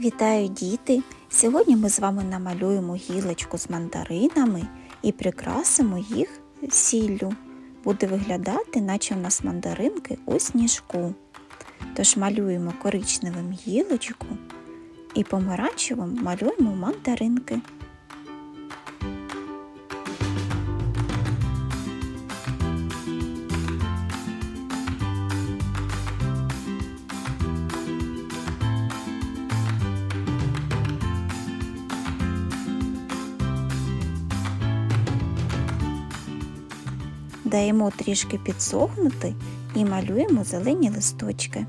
Вітаю діти! Сьогодні ми з вами намалюємо гілочку з мандаринами і прикрасимо їх сіллю. Буде виглядати, наче в нас мандаринки у сніжку. Тож малюємо коричневим гілочку і помаранчевим малюємо мандаринки. Даємо трішки підсохнути і малюємо зелені листочки.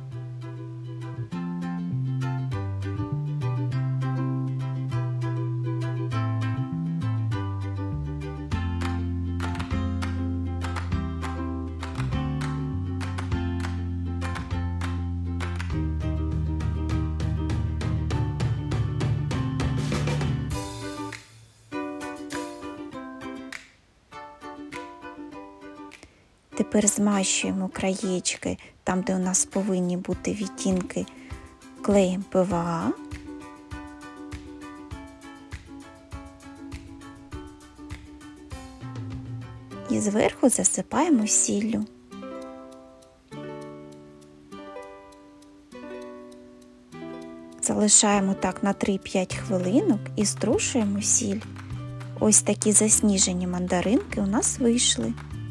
Тепер змащуємо краєчки там, де у нас повинні бути відтінки клеєм ПВА. І зверху засипаємо сіллю. Залишаємо так на 3-5 хвилинок і струшуємо сіль. Ось такі засніжені мандаринки у нас вийшли.